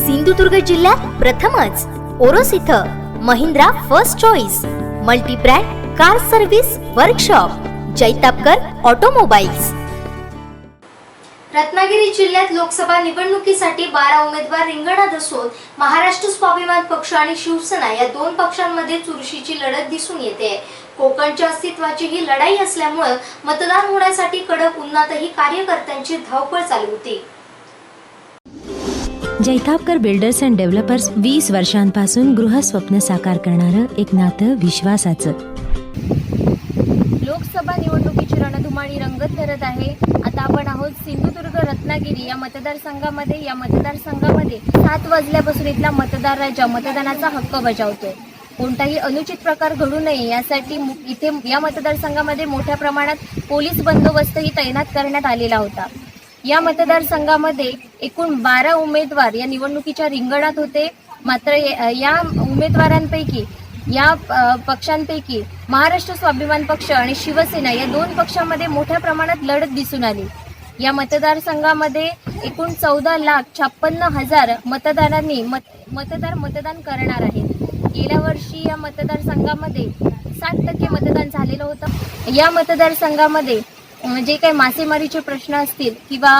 सिंधुदुर्ग जिल्ह्यात प्रथमच ओरोस इथं Mahindra first choice multibrand car service workshop Jaitapkar automobiles. Ratnagiri जिल्ह्यात लोकसभा निवडणुकीसाठी बारा उमेदवार रिंगणात असून महाराष्ट्र स्वाभिमान पक्ष आणि शिवसेना या दोन पक्षांमध्ये चुरशीची लढत दिसून येते. कोकणच्या अस्तित्वाची ही लढाई असल्यामुळे मतदान होण्यासाठी कडक उन्हातही कार्यकर्त्यांची धावपळ चालू होती. जैतापकर बिल्डर्स अँड डेव्हलपर्स वीस वर्षांपासून गृहस्वप्न साकार करणारं एक नातं विश्वासाचं. लोकसभा निवडणुकीची रणधुमाळी रंगत धरत आहे. आता आपण आहोत सिंधुदुर्ग रत्नागिरी या मतदारसंघामध्ये. या मतदारसंघामध्ये सात वाजल्यापासून इथला मतदार राजा मतदानाचा हक्क बजावतोय. कोणताही अनुचित प्रकार घडू नये यासाठी मु- इथे या मतदारसंघामध्ये मोठ्या प्रमाणात पोलीस बंदोबस्तही तैनात करण्यात आलेला होता. या मतदारसंघामध्ये एकूण बारा उमेदवार या निवडणुकीच्या रिंगणात होते. मात्र या- उमेदवारांपैकी या पक्षांपैकी महाराष्ट्र स्वाभिमान पक्ष आणि शिवसेना या दोन पक्षांमध्ये मोठ्या प्रमाणात लढत दिसून आली. या मतदारसंघामध्ये एकूण चौदा लाख छप्पन्न हजार मतदारांनी मत मतदार मतदान करणार आहेत. गेल्या वर्षी या मतदारसंघामध्ये साठ टक्के मतदान झालेलं होतं. या मतदारसंघामध्ये जे काही मासेमारीचे प्रश्न असतील किंवा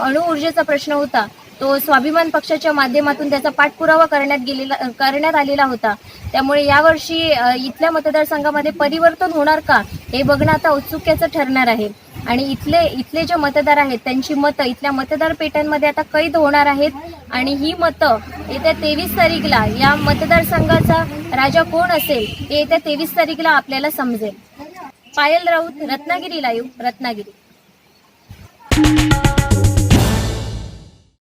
अणुऊर्जेचा प्रश्न होता तो स्वाभिमान पक्षाच्या माध्यमातून त्याचा पाठपुरावा करण्यात गेलेला करण्यात आलेला होता. त्यामुळे यावर्षी इथल्या मतदारसंघामध्ये परिवर्तन होणार का हे बघणं आता औत्सुक्याचं ठरणार आहे. आणि इथले इथले जे मतदार आहेत त्यांची मतं इथल्या मतदार पेट्यांमध्ये आता कैद होणार आहेत. आणि ही मतं येत्या तेवीस तारीखला या मतदारसंघाचा राजा कोण असेल हे येत्या तेवीस तारीखला आपल्याला समजेल. पायल राऊत रत्नागिरी लाईव्ह रत्नागिरी.